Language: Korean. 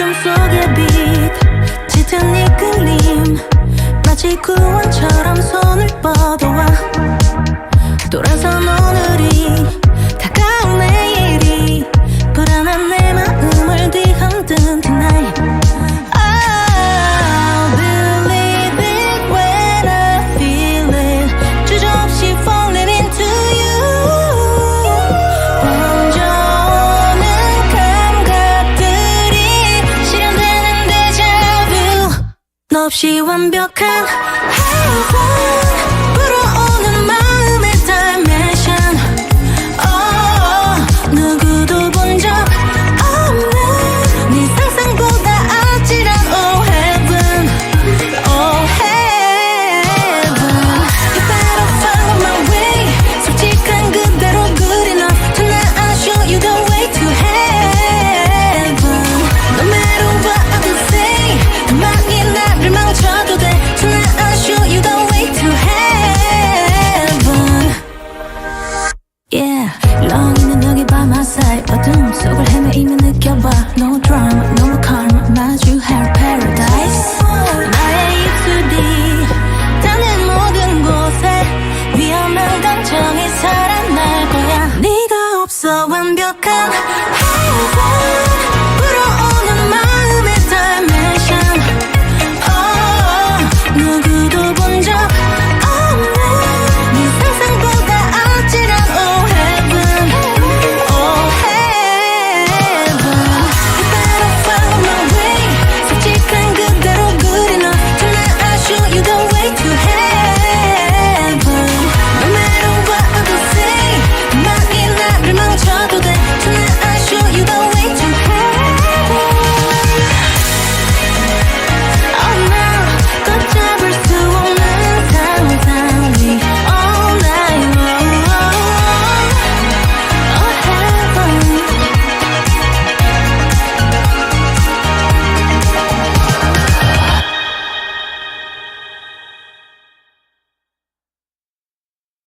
어둠 속의 빛 짙은 이 끌림. 마치 구원처럼 손을 뻗어와. 돌아선 오늘이 없이 완벽한 heaven.